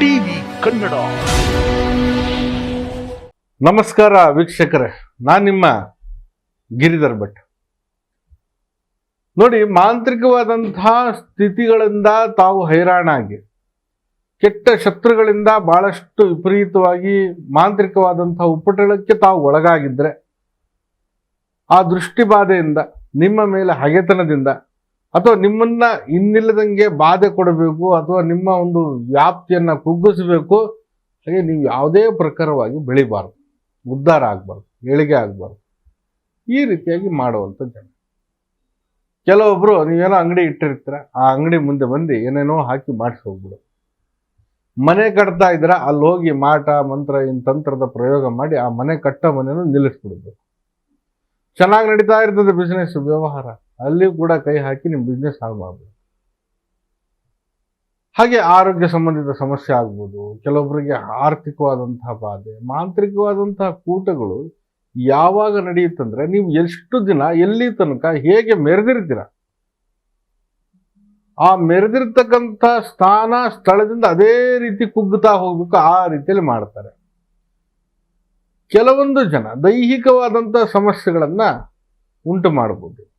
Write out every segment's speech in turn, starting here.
TV Kannada. ನಮಸ್ಕಾರ ವೀಕ್ಷಕರೇ, ನಾನು ನಿಮ್ಮ ಗಿರಿಧರ್ ಭಟ್. ನೋಡಿ, ಮಾಂತ್ರಿಕವಾದಂತಹ ಸ್ಥಿತಿಗಳಿಂದ ತಾವು ಹೈರಾಣಾಗಿ, ಕೆಟ್ಟ ಶತ್ರುಗಳಿಂದ ಬಹಳಷ್ಟು ವಿಪರೀತವಾಗಿ ಮಾಂತ್ರಿಕವಾದಂತಹ ಉಪಟಳಕ್ಕೆ ತಾವು ಒಳಗಾಗಿದ್ರೆ, ಆ ದೃಷ್ಟಿಬಾಧೆಯಿಂದ, ನಿಮ್ಮ ಮೇಲೆ ಹಗೆತನದಿಂದ ಅಥವಾ ನಿಮ್ಮನ್ನ ಇನ್ನಿಲ್ಲದಂಗೆ ಬಾಧೆ ಕೊಡಬೇಕು ಅಥವಾ ನಿಮ್ಮ ಒಂದು ವ್ಯಾಪ್ತಿಯನ್ನ ಕುಗ್ಗಿಸಬೇಕು, ಹಾಗೆ ನೀವು ಯಾವುದೇ ಪ್ರಕಾರವಾಗಿ ಬೆಳಿಬಾರ್ದು. ಉದ್ಧಾರ ಆಗಬಾರ್ದು, ಏಳಿಗೆ ಆಗಬಾರ್ದು. ಈ ರೀತಿಯಾಗಿ ಮಾಡುವಂಥ ಜನ. ಕೆಲವೊಬ್ರು, ನೀವೇನೋ ಅಂಗಡಿ ಇಟ್ಟಿರ್ತೀರ, ಆ ಅಂಗಡಿ ಮುಂದೆ ಬಂದು ಏನೇನೋ ಹಾಕಿ ಮಾಡಿಸಿ ಹೋಗ್ಬಿಡು. ಮನೆ ಕಟ್ತಾ ಇದ್ರ ಅಲ್ಲಿ ಹೋಗಿ ಮಾಟ, ಮಂತ್ರ ಇನ್ ತಂತ್ರದ ಪ್ರಯೋಗ ಮಾಡಿ ಆ ಮನೆ ಕಟ್ಟೋ ಮನೆಯನ್ನು ನಿಲ್ಲಿಸ್ಬಿಡ್ಬೇಕು. ಚೆನ್ನಾಗಿ ನಡೀತಾ ಇರ್ತದೆ ಬಿಸ್ನೆಸ್ ವ್ಯವಹಾರ. ಅಲ್ಲಿ ಕೂಡ ಕೈ ಹಾಕಿ ನಿಮ್ಮ ಬಿಸ್ನೆಸ್ ಹಾಳು ಮಾಡ್ಬೋದು. ಹಾಗೆ ಆರೋಗ್ಯ ಸಂಬಂಧಿತ ಸಮಸ್ಯೆ ಆಗ್ಬೋದು. ಕೆಲವೊಬ್ಬರಿಗೆ ಆರ್ಥಿಕವಾದಂತಹ ಬಾಧೆ, ಮಾಂತ್ರಿಕವಾದಂತಹ ಕೂಟಗಳು ಯಾವಾಗ ನಡೆಯುತ್ತಂದ್ರೆ ನೀವು ಎಷ್ಟು ದಿನ ಎಲ್ಲಿ ತನಕ ಹೇಗೆ ಮೆರೆದಿರ್ತೀರ? ಆ ಮೆರೆದಿರ್ತಕ್ಕಂಥ ಸ್ಥಾನ, ಸ್ಥಳದಿಂದ ಅದೇ ರೀತಿ ಕುಗ್ಗುತ್ತಾ ಹೋಗ್ಬೇಕು ಆ ರೀತಿಯಲ್ಲಿ ಮಾಡ್ತಾರೆ. ಕೆಲವೊಂದು ಜನ ದೈಹಿಕವಾದಂಥ ಸಮಸ್ಯೆಗಳನ್ನ ಉಂಟು ಮಾಡಬಹುದು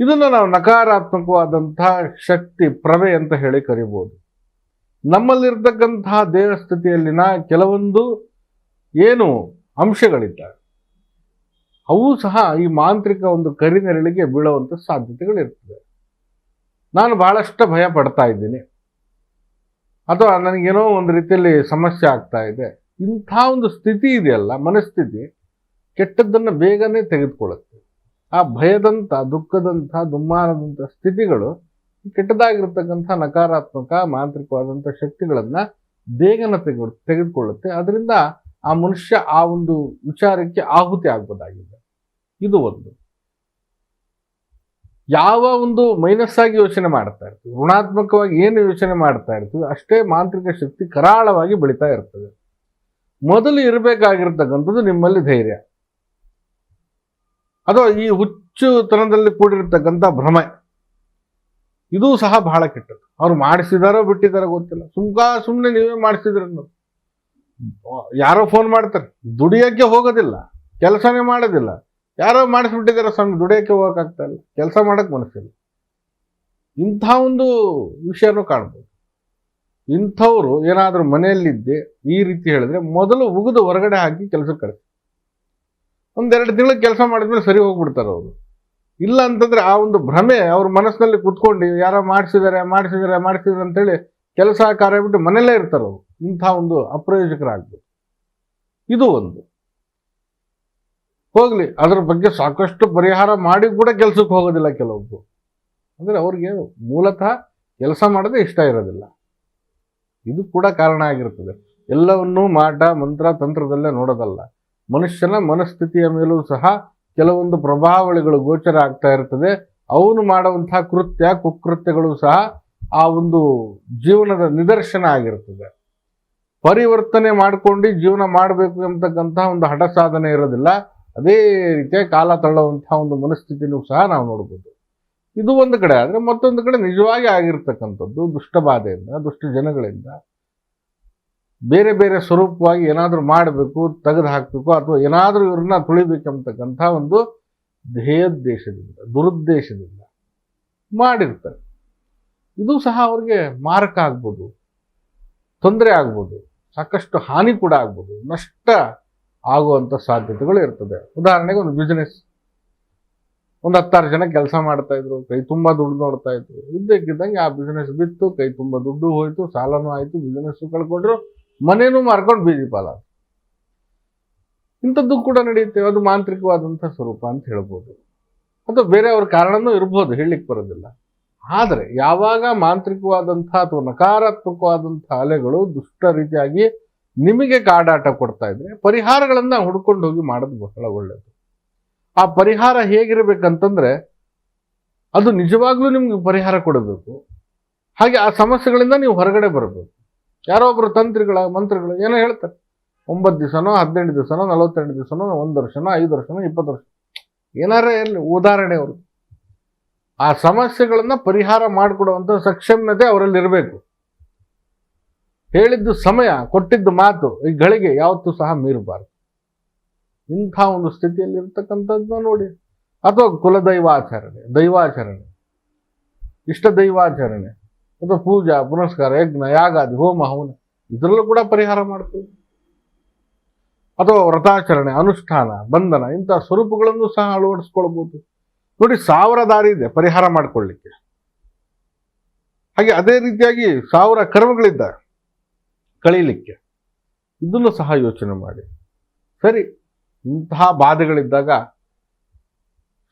ಇದನ್ನ ನಾವು ನಕಾರಾತ್ಮಕವಾದಂತಹ ಶಕ್ತಿ ಪ್ರಭೆ ಅಂತ ಹೇಳಿ ಕರಿಬೋದು. ನಮ್ಮಲ್ಲಿರ್ತಕ್ಕಂತಹ ದೇಹ ಸ್ಥಿತಿಯಲ್ಲಿನ ಕೆಲವೊಂದು ಏನು ಅಂಶಗಳಿದ್ದಾವೆ. ಅವು ಸಹ ಈ ಮಾಂತ್ರಿಕ ಒಂದು ಕರಿನೆರಳಿಗೆ ಬೀಳುವಂಥ ಸಾಧ್ಯತೆಗಳಿರ್ತದೆ ನಾನು ಬಹಳಷ್ಟು ಭಯ ಪಡ್ತಾ ಇದ್ದೀನಿ. ಅಥವಾ ನನಗೇನೋ ಒಂದು ರೀತಿಯಲ್ಲಿ ಸಮಸ್ಯೆ ಆಗ್ತಾ ಇದೆ. ಇಂಥ ಒಂದು ಸ್ಥಿತಿ ಇದೆಯಲ್ಲ, ಮನಸ್ಥಿತಿ, ಕೆಟ್ಟದ್ದನ್ನು ಬೇಗನೆ ತೆಗೆದುಕೊಳ್ಳುತ್ತೆ. ಆ ಭಯದಂಥ ದುಃಖದಂಥ ದುಮ್ಮಾನದಂಥ ಸ್ಥಿತಿಗಳು ಕೆಟ್ಟದಾಗಿರ್ತಕ್ಕಂಥ ನಕಾರಾತ್ಮಕ ಮಾಂತ್ರಿಕವಾದಂಥ ಶಕ್ತಿಗಳನ್ನ ಬೇಗನೆ ತೆಗೆದು, ತೆಗೆದುಕೊಳ್ಳುತ್ತೆ. ಅದರಿಂದ ಆ ಮನುಷ್ಯ ಆ ಒಂದು ವಿಚಾರಕ್ಕೆ ಆಹುತಿ ಆಗ್ಬೋದಾಗಿದೆ. ಇದು ಒಂದು. ಯಾವ ಒಂದು ಮೈನಸ್ ಆಗಿ ಯೋಚನೆ ಮಾಡ್ತಾ ಇರ್ತೀವಿ, ಋಣಾತ್ಮಕವಾಗಿ ಏನು ಯೋಚನೆ ಮಾಡ್ತಾ ಇರ್ತೀವಿ, ಅಷ್ಟೇ ಮಾಂತ್ರಿಕ ಶಕ್ತಿ ಕರಾಳವಾಗಿ ಬೆಳೀತಾ ಇರ್ತದೆ. ಮೊದಲು ಇರಬೇಕಾಗಿರ್ತಕ್ಕಂಥದ್ದು ನಿಮ್ಮಲ್ಲಿ ಧೈರ್ಯ. ಅಥವಾ ಈ ಹುಚ್ಚುತನದಲ್ಲಿ ಕೂಡಿರ್ತಕ್ಕಂಥ ಭ್ರಮೆ. ಇದು ಸಹ ಬಹಳ ಕೆಟ್ಟದ್ದು. ಅವ್ರು ಮಾಡಿಸಿದಾರೋ ಬಿಟ್ಟಿದಾರೋ ಗೊತ್ತಿಲ್ಲ. ಸುಮ್ಕ ಸುಮ್ಮನೆ ನೀವೇ ಮಾಡಿಸಿದ್ರ ಯಾರೋ ಫೋನ್ ಮಾಡ್ತಾರೆ. ದುಡಿಯೋಕ್ಕೆ ಹೋಗೋದಿಲ್ಲ. ಕೆಲಸನೇ ಮಾಡೋದಿಲ್ಲ. ಯಾರೋ ಮಾಡಿಸ್ಬಿಟ್ಟಿದ್ದಾರೆ ಸ್ವಾಮಿ ದುಡಿಯೋಕ್ಕೆ ಹೋಗೋಕ್ಕಾಗ್ತಾ ಇಲ್ಲ. ಕೆಲಸ ಮಾಡಕ್ಕೆ ಮನಸ್ಸಿಲ್ಲ. ಇಂಥ ಒಂದು ವಿಷಯನೂ ಕಾಣ್ಬೋದು. ಇಂಥವ್ರು ಏನಾದರೂ ಮನೆಯಲ್ಲಿದ್ದೆ ಈ ರೀತಿ ಹೇಳಿದ್ರೆ ಮೊದಲು ಉಗಿದು ಹೊರಗಡೆ ಹಾಕಿ ಕೆಲಸಕ್ಕೆ ಕಳಿಸಿ ಒಂದೆರಡು ತಿಂಗಳು ಕೆಲಸ ಮಾಡಿದ್ಮೇಲೆ ಸರಿ ಹೋಗ್ಬಿಡ್ತಾರೆ ಅವರು. ಇಲ್ಲ ಅಂತಂದ್ರೆ ಆ ಒಂದು ಭ್ರಮೆ ಅವ್ರ ಮನಸ್ಸಿನಲ್ಲಿ ಕುತ್ಕೊಂಡು ಯಾರೋ ಮಾಡಿಸಿದ್ದಾರೆ ಮಾಡಿಸಿದ್ದಾರೆ ಅಂತ ಅಂತೇಳಿ ಕೆಲಸ ಕಾರ್ಯ ಬಿಟ್ಟು ಮನೆಯಲ್ಲೇ ಇರ್ತಾರೆ ಅವರು. ಇಂಥ ಒಂದು ಅಪ್ರಯೋಜಕರಾಗ್ಬೋದು ಇದು ಒಂದು. ಹೋಗ್ಲಿ, ಅದ್ರ ಬಗ್ಗೆ ಸಾಕಷ್ಟು ಪರಿಹಾರ ಮಾಡಿ ಕೂಡ ಕೆಲಸಕ್ಕೆ ಹೋಗೋದಿಲ್ಲ ಕೆಲವೊಬ್ಬರು ಅಂದ್ರೆ ಅವ್ರಿಗೆ ಮೂಲತಃ ಕೆಲಸ ಮಾಡೋದೇ ಇಷ್ಟ ಇರೋದಿಲ್ಲ. ಇದು ಕೂಡ ಕಾರಣ ಆಗಿರ್ತದೆ. ಎಲ್ಲವನ್ನೂ ಮಾಟ, ಮಂತ್ರ, ತಂತ್ರದಲ್ಲೇ ನೋಡೋದಲ್ಲ. ಮನುಷ್ಯನ ಮನಸ್ಥಿತಿಯ ಮೇಲೂ ಸಹ ಕೆಲವೊಂದು ಪ್ರಭಾವಳಿಗಳು ಗೋಚರ ಆಗ್ತಾ ಇರ್ತದೆ. ಅವನು ಮಾಡುವಂತಹ ಕೃತ್ಯ, ಕುಕೃತ್ಯಗಳು ಸಹ ಆ ಒಂದು ಜೀವನದ ನಿದರ್ಶನ ಆಗಿರ್ತದೆ. ಪರಿವರ್ತನೆ ಮಾಡ್ಕೊಂಡು ಜೀವನ ಮಾಡಬೇಕು ಎಂಬತಕ್ಕಂತಹ ಒಂದು ಹಠ ಸಾಧನೆ ಇರೋದಿಲ್ಲ. ಅದೇ ರೀತಿಯ ಕಾಲ ತಳ್ಳುವಂತಹ ಒಂದು ಮನಸ್ಥಿತಿನೂ ಸಹ ನಾವು ನೋಡ್ಬೋದು. ಇದು ಒಂದು ಕಡೆ. ಆದರೆ ಮತ್ತೊಂದು ಕಡೆ ನಿಜವಾಗಿ ಆಗಿರ್ತಕ್ಕಂಥದ್ದು ದುಷ್ಟಬಾಧೆಯಿಂದ ದುಷ್ಟ ಜನಗಳಿಂದ ಬೇರೆ ಬೇರೆ ಸ್ವರೂಪವಾಗಿ ಏನಾದರೂ ಮಾಡಬೇಕು, ತೆಗೆದು ಹಾಕಬೇಕು, ಅಥವಾ ಏನಾದರೂ ಇವ್ರನ್ನ ತುಳಿಬೇಕೆಂಬತಕ್ಕಂಥ ಒಂದು ಧ್ಯೇಯೋದ್ದೇಶದಿಂದ, ದುರುದ್ದೇಶದಿಂದ ಮಾಡಿರ್ತಾರೆ. ಇದು ಸಹ ಅವ್ರಿಗೆ ಮಾರಕ ಆಗ್ಬೋದು, ತೊಂದರೆ ಆಗ್ಬೋದು, ಸಾಕಷ್ಟು ಹಾನಿ ಕೂಡ ಆಗ್ಬೋದು, ನಷ್ಟ ಆಗುವಂಥ ಸಾಧ್ಯತೆಗಳು ಇರ್ತದೆ. ಉದಾಹರಣೆಗೆ ಒಂದು ಬಿಸ್ನೆಸ್ ಒಂದು ಹತ್ತಾರು ಜನ ಕೆಲಸ ಮಾಡ್ತಾ ಇದ್ರು, ಕೈ ತುಂಬ ದುಡ್ಡು ನೋಡ್ತಾ ಇದ್ರು. ಇದ್ದಕ್ಕಿದ್ದಂಗೆ ಆ ಬಿಸ್ನೆಸ್ ಬಿತ್ತು, ಕೈ ತುಂಬ ದುಡ್ಡು ಹೋಯ್ತು, ಸಾಲನೂ ಆಯಿತು ಬಿಸ್ನೆಸ್ಸು ಕಳ್ಕೊಂಡ್ರು. ಮನೇನೂ ಮಾರ್ಕೊಂಡು ಬೀದಿ ಪಾಲ ಇಂಥದ್ದು ಕೂಡ ನಡೆಯುತ್ತೆ. ಅದು ಮಾಂತ್ರಿಕವಾದಂಥ ಸ್ವರೂಪ ಅಂತ ಹೇಳ್ಬೋದು. ಅಥವಾ ಬೇರೆ ಅವ್ರ ಕಾರಣನೂ ಇರ್ಬೋದು, ಹೇಳಲಿಕ್ಕೆ ಬರೋದಿಲ್ಲ. ಆದರೆ ಯಾವಾಗ ಮಾಂತ್ರಿಕವಾದಂಥ ಅಥವಾ ನಕಾರಾತ್ಮಕವಾದಂಥ ಅಲೆಗಳು ದುಷ್ಟ ರೀತಿಯಾಗಿ ನಿಮಗೆ ಕಾಡಾಟ ಕೊಡ್ತಾ ಇದ್ರೆ ಪರಿಹಾರಗಳನ್ನು ಹುಡ್ಕೊಂಡು ಹೋಗಿ ಮಾಡೋದು ಬಹಳ ಒಳ್ಳೆಯದು ಆ ಪರಿಹಾರ ಹೇಗಿರಬೇಕಂತಂದ್ರೆ ಅದು ನಿಜವಾಗ್ಲೂ ನಿಮ್ಗೆ ಪರಿಹಾರ ಕೊಡಬೇಕು. ಹಾಗೆ ಆ ಸಮಸ್ಯೆಗಳಿಂದ ನೀವು ಹೊರಗಡೆ ಬರಬೇಕು. ಯಾರೋ ಒಬ್ಬರು ತಂತ್ರಿಗಳ, ಮಂತ್ರಿಗಳು ಏನೋ ಹೇಳ್ತಾರೆ. ಒಂಬತ್ತು ದಿವಸನೋ, ಹದಿನೆಂಟು ದಿವಸನೋ, ನಲವತ್ತೆಂಟು ದಿವಸನೋ, ಒಂದು ವರ್ಷನೋ, ಐದು ವರ್ಷನೋ, ಇಪ್ಪತ್ತು ವರ್ಷ ಏನಾರೇ ಇರಲಿ, ಉದಾಹರಣೆ ಅವರು. ಆ ಸಮಸ್ಯೆಗಳನ್ನು ಪರಿಹಾರ ಮಾಡಿಕೊಡುವಂಥ ಸಕ್ಷಮ್ಯತೆ ಅವರಲ್ಲಿ ಇರಬೇಕು. ಹೇಳಿದ್ದು ಸಮಯ, ಕೊಟ್ಟಿದ್ದು ಮಾತು, ಈ ಗಳಿಗೆ ಯಾವತ್ತೂ ಸಹ ಮೀರಬಾರ್ದು. ಇಂಥ ಒಂದು ಸ್ಥಿತಿಯಲ್ಲಿ ಇರ್ತಕ್ಕಂಥದ್ದು ನೋಡಿ. ಅಥವಾ ಕುಲದೈವಾಚರಣೆ, ದೈವಾಚರಣೆ. ಇಷ್ಟ ದೈವಾಚರಣೆ ಅಥವಾ ಪೂಜಾ, ಪುನಸ್ಕಾರ, ಯಜ್ಞ, ಯಾಗಾದಿ, ಹೋಮ, ಹವನ, ಇದರಲ್ಲೂ ಕೂಡ ಪರಿಹಾರ ಮಾಡ್ತೀವಿ. ಅಥವಾ ವ್ರತಾಚರಣೆ, ಅನುಷ್ಠಾನ, ಬಂಧನ, ಇಂಥ ಸ್ವರೂಪಗಳನ್ನು ಸಹ ಅಳವಡಿಸ್ಕೊಳ್ಬೋದು. ನೋಡಿ, ಸಾವಿರ ದಾರಿ ಇದೆ ಪರಿಹಾರ ಮಾಡಿಕೊಳ್ಳಿಕ್ಕೆ. ಹಾಗೆ ಅದೇ ರೀತಿಯಾಗಿ ಸಾವಿರ ಕರ್ಮಗಳಿದ್ದ ಕಳೀಲಿಕ್ಕೆ. ಇದನ್ನು ಸಹ ಯೋಚನೆ ಮಾಡಿ. ಸರಿ, ಇಂತಹ ಬಾಧೆಗಳಿದ್ದಾಗ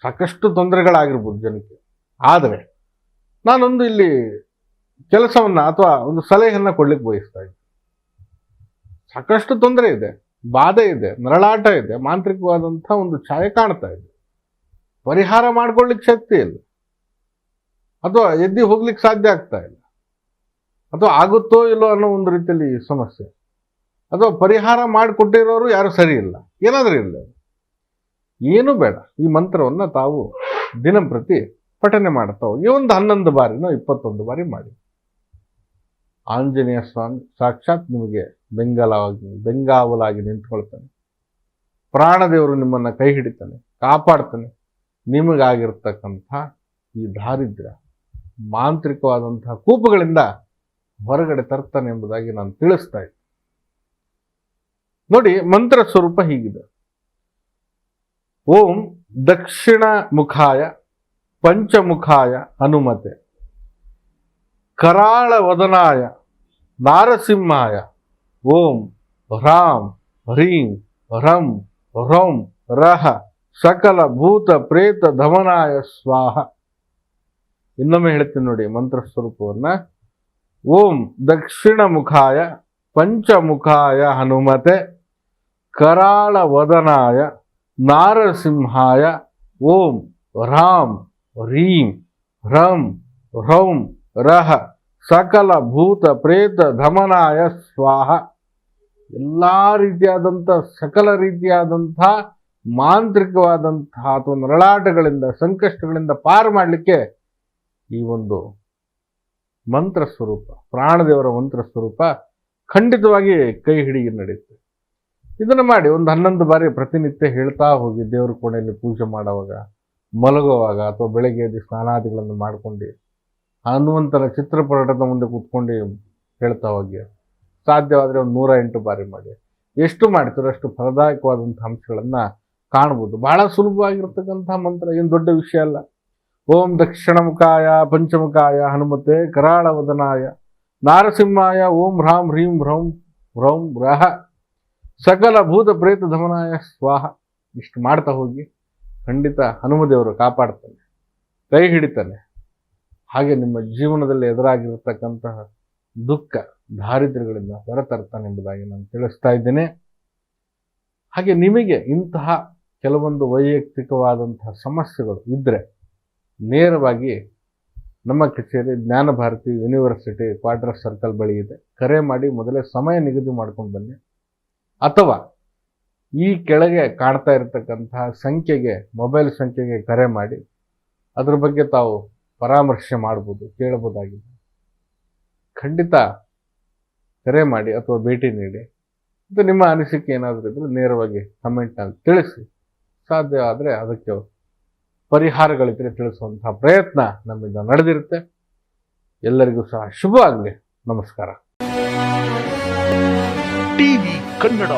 ಸಾಕಷ್ಟು ತೊಂದರೆಗಳಾಗಿರ್ಬೋದು ಜನಕ್ಕೆ. ಆದರೆ ನಾನೊಂದು ಇಲ್ಲಿ ಕೆಲಸವನ್ನ ಅಥವಾ ಒಂದು ಸಲಹೆಯನ್ನ ಕೊಡ್ಲಿಕ್ಕೆ ಬಯಸ್ತಾ ಇದ್ದೆ. ಸಾಕಷ್ಟು ತೊಂದರೆ ಇದೆ, ಬಾಧೆ ಇದೆ, ನರಳಾಟ ಇದೆ, ಮಾಂತ್ರಿಕವಾದಂಥ ಒಂದು ಛಾಯೆ ಕಾಣ್ತಾ ಇದೆ. ಪರಿಹಾರ ಮಾಡ್ಕೊಳ್ಳಿಕ್ಕೆ ಶಕ್ತಿ ಇಲ್ಲ. ಅಥವಾ ಎದ್ದಿ ಹೋಗ್ಲಿಕ್ಕೆ ಸಾಧ್ಯ ಆಗ್ತಾ ಇಲ್ಲ. ಅಥವಾ ಆಗುತ್ತೋ ಇಲ್ಲೋ ಅನ್ನೋ ಒಂದು ರೀತಿಯಲ್ಲಿ ಸಮಸ್ಯೆ. ಅಥವಾ ಪರಿಹಾರ ಮಾಡಿಕೊಟ್ಟಿರೋರು ಯಾರು ಸರಿ ಇಲ್ಲ. ಏನಾದರೂ ಇಲ್ಲ ಏನು ಬೇಡ. ಈ ಮಂತ್ರವನ್ನು ತಾವು ದಿನಂಪ್ರತಿ ಪಠನೆ ಮಾಡ್ತಾ ಈ ಒಂದು ಹನ್ನೊಂದು ಬಾರಿನೋ ಇಪ್ಪತ್ತೊಂದು ಬಾರಿ ಮಾಡಿ. ಆಂಜನೇಯ ಸ್ವಾಮಿ ಸಾಕ್ಷಾತ್ ನಿಮಗೆ ಬೆಂಗಾಲವಾಗಿ, ಬೆಂಗಾವಲಾಗಿ ನಿಂತ್ಕೊಳ್ತಾನೆ. ಪ್ರಾಣದೇವರು ನಿಮ್ಮನ್ನು ಕೈ ಹಿಡಿತಾನೆ, ಕಾಪಾಡ್ತಾನೆ. ನಿಮಗಾಗಿರ್ತಕ್ಕಂಥ ಈ ದಾರಿದ್ರ್ಯ ಮಾಂತ್ರಿಕವಾದಂತಹ ಕೂಪುಗಳಿಂದ ಹೊರಗಡೆ ತರ್ತಾನೆ ಎಂಬುದಾಗಿ ನಾನು ತಿಳಿಸ್ತಾ ಇದ್ದೆ. ನೋಡಿ, ಮಂತ್ರ ಸ್ವರೂಪ ಹೀಗಿದೆ. ಓಂ ದಕ್ಷಿಣ ಮುಖಾಯ ಪಂಚಮುಖಾಯ ಹನುಮತೆ ಕರಾಳ ವದನಾಯ ನಾರಸಿಂಹಾಯ, ಓಂ ಹ್ರಾಂ ಹ್ರೀಂ ಹ್ರಂ ಹ್ರೌಂ ರಹ, ಸಕಲ ಭೂತ ಪ್ರೇತ ಧಮನಾಯ ಸ್ವಾಹ. ಇನ್ನೊಮ್ಮೆ ಹೇಳ್ತೀನಿ ನೋಡಿ ಮಂತ್ರ ಸ್ವರೂಪವನ್ನು ಓಂ ದಕ್ಷಿಣ ಮುಖಾಯ ಪಂಚಮುಖಾಯ ಹನುಮತೆ. ಕರಾಳ ವದನಾಯ ನಾರಸಿಂಹಾಯ, ಓಂ ರಾಂ ಹ್ರೀಂ ಹ್ರಂ ಹ್ರೌಂ ರಹ, ಸಕಲ ಭೂತ, ಪ್ರೇತ ಧಮನಾಯ ಸ್ವಾಹ. ಎಲ್ಲ ರೀತಿಯಾದಂಥ, ಸಕಲ ರೀತಿಯಾದಂಥ, ಮಾಂತ್ರಿಕವಾದಂತಹ ಅಥವಾ ನರಳಾಟಗಳಿಂದ, ಸಂಕಷ್ಟಗಳಿಂದ ಪಾರು ಮಾಡಲಿಕ್ಕೆ ಈ ಒಂದು ಮಂತ್ರ ಸ್ವರೂಪ ಪ್ರಾಣದೇವರ ಮಂತ್ರ ಸ್ವರೂಪ ಖಂಡಿತವಾಗಿ ಕೈ ಹಿಡಿಗೆ ನಡೆಯುತ್ತೆ. ಇದನ್ನು ಮಾಡಿ ಒಂದು ಹನ್ನೊಂದು ಬಾರಿ ಪ್ರತಿನಿತ್ಯ ಹೇಳ್ತಾ ಹೋಗಿ ದೇವರ ಕೋಣೆಯಲ್ಲಿ ಪೂಜೆ ಮಾಡುವಾಗ, ಮಲಗುವಾಗ ಅಥವಾ ಬೆಳಗ್ಗೆ ಎದ್ದು ಸ್ನಾನಾದಿಗಳನ್ನು ಮಾಡ್ಕೊಂಡು ಹನುಮಂತನ ಚಿತ್ರಪಟದ ಮುಂದೆ ಕೂತ್ಕೊಂಡು ಹೇಳ್ತಾ ಹೋಗಿ. ಸಾಧ್ಯವಾದರೆ ಒಂದು ನೂರ ಎಂಟು ಬಾರಿ ಮಾಡಿ. ಎಷ್ಟು ಮಾಡ್ತೀರೋ ಅಷ್ಟು ಫಲದಾಯಕವಾದಂಥ ಅಂಶಗಳನ್ನು ಕಾಣ್ಬೋದು. ಬಹಳ ಸುಲಭವಾಗಿರ್ತಕ್ಕಂಥ ಮಂತ್ರ, ಏನು ದೊಡ್ಡ ವಿಷಯ ಅಲ್ಲ. ಓಂ ದಕ್ಷಿಣ ಮುಖಾಯ ಪಂಚಮುಖಾಯ, ಹನುಮತೆ ಕರಾಳ ವದನಾಯ ನಾರಸಿಂಹಾಯ, ಓಂ ಹ್ರಾಂ ಹ್ರೀಂ ಹ್ರೌಂ ಹ್ರೌಂ ರಹ. ಸಕಲ ಭೂತ ಪ್ರೇತ ಧಮನಾಯ ಸ್ವಾಹ. ಇಷ್ಟು ಮಾಡ್ತಾ ಹೋಗಿ ಖಂಡಿತ ಹನುಮದೇವರು ಕಾಪಾಡ್ತಾನೆ. ಕೈ ಹಿಡಿತಾನೆ. ಹಾಗೆ ನಿಮ್ಮ ಜೀವನದಲ್ಲಿ ಎದುರಾಗಿರತಕ್ಕಂತಹ ದುಃಖ, ದಾರಿದ್ರ್ಯಗಳಿಂದ ಹೊರತರ್ತಾನೆ ಎಂಬುದಾಗಿ ನಾನು ತಿಳಿಸ್ತಾ ಇದ್ದೇನೆ. ಹಾಗೆ ನಿಮಗೆ ಇಂತಹ ಕೆಲವೊಂದು ವೈಯಕ್ತಿಕವಾದಂತಹ ಸಮಸ್ಯೆಗಳು ಇದ್ದರೆ ನೇರವಾಗಿ ನಮ್ಮ ಕಚೇರಿ ಜ್ಞಾನಭಾರತಿ ಯೂನಿವರ್ಸಿಟಿ ಕ್ವಾರ್ಟರ್ ಸರ್ಕಲ್ ಬಳಿ ಇದೆ. ಕರೆ ಮಾಡಿ ಮೊದಲೇ ಸಮಯ ನಿಗದಿ ಮಾಡ್ಕೊಂಡು ಬನ್ನಿ. ಅಥವಾ ಈ ಕೆಳಗೆ ಕಾಣ್ತಾ ಇರತಕ್ಕಂತಹ ಸಂಖ್ಯೆಗೆ, ಮೊಬೈಲ್ ಸಂಖ್ಯೆಗೆ ಕರೆ ಮಾಡಿ. ಅದ್ರ ಬಗ್ಗೆ ತಾವು ಪರಾಮರ್ಶೆ ಮಾಡ್ಬೋದು ಕೇಳಬಹುದಾಗಿದೆ ಖಂಡಿತ ಕರೆ ಮಾಡಿ ಅಥವಾ ಭೇಟಿ ನೀಡಿ. ಮತ್ತು ನಿಮ್ಮ ಅನಿಸಿಕೆ ಏನಾದರೂ ಇದ್ದರೆ ನೇರವಾಗಿ ಕಮೆಂಟ್ನಲ್ಲಿ ತಿಳಿಸಿ. ಸಾಧ್ಯ ಆದರೆ ಅದಕ್ಕೆ ಪರಿಹಾರಗಳಿದ್ದರೆ ತಿಳಿಸುವಂತಹ ಪ್ರಯತ್ನ ನಮ್ಮಿಂದ ನಡೆದಿರುತ್ತೆ. ಎಲ್ಲರಿಗೂ ಸಹ ಶುಭ ಆಗಲಿ. ನಮಸ್ಕಾರ. ಟಿವಿ ಕನ್ನಡ.